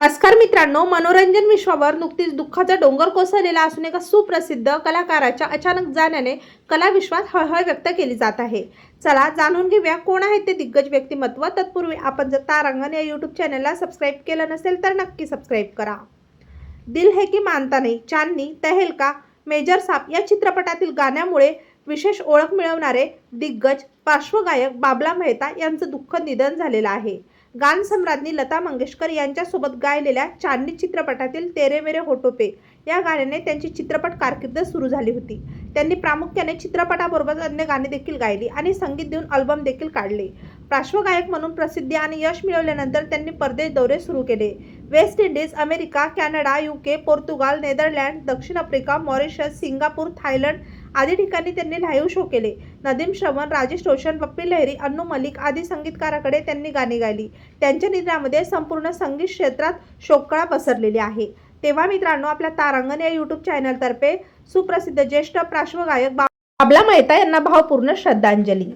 नमस्कार मित्रांनो मनोरंजन विश्वावर नुकतीच दुःखाचा डोंगर कोसळलेला असून एका सुप्रसिद्ध कलाकाराच्या अचानक जाण्याने कलाविश्वात हळहळ व्यक्त केली जात आहे. चला जाणून घेऊया कोण आहेत ते दिग्गज व्यक्तिमत्व. तत्पूर्वी आपण जर तारांगण या यूट्यूब चॅनलला सबस्क्राईब केलं नसेल तर नक्की सबस्क्राईब करा. दिल है की मानता नाही चांदनी तहेलका मेजर साप या चित्रपटातील गाण्यामुळे विशेष ओळख मिळवणारे दिग्गज पार्श्वगायक बाबला मेहता यांचं दुःख निधन झालेलं आहे. गानसम्राज्ञी लता मंगेशकर यांच्यासोबत गायलेल्या चांदनी चित्रपटातील तेरे मेरे होठो पे या गाण्याने त्यांची चित्रपट कारकीर्द सुरू झाली होती. त्यांनी प्रामुख्याने चित्रपटाबरोबर अन्य गाणी देखील गायली आणि संगीत देऊन अल्बम देखील काढले. पार्श्वगायक म्हणून प्रसिद्धी आणि यश मिळवल्यानंतर त्यांनी परदेश दौरे सुरू केले. West Indies America Canada UK Portugal Netherland दक्षिण आफ्रिका मॉरिशस सिंगापूर थायलंड आदी ठिकाणी त्यांनी लाईव्ह शो केले. नदीम श्रवण राजेश रोशन पप्पी लहरी अन्नू मलिक आदी संगीतकाराकडे त्यांनी गाणी गायली. त्यांच्या निधनामध्ये संपूर्ण संगीत क्षेत्रात शोककळा पसरलेली आहे. तेव्हा मित्रांनो आपल्या तारांगण या युट्यूब चॅनलतर्फे सुप्रसिद्ध ज्येष्ठ प्राश्वगायक बाबला मेहता यांना भावपूर्ण श्रद्धांजली.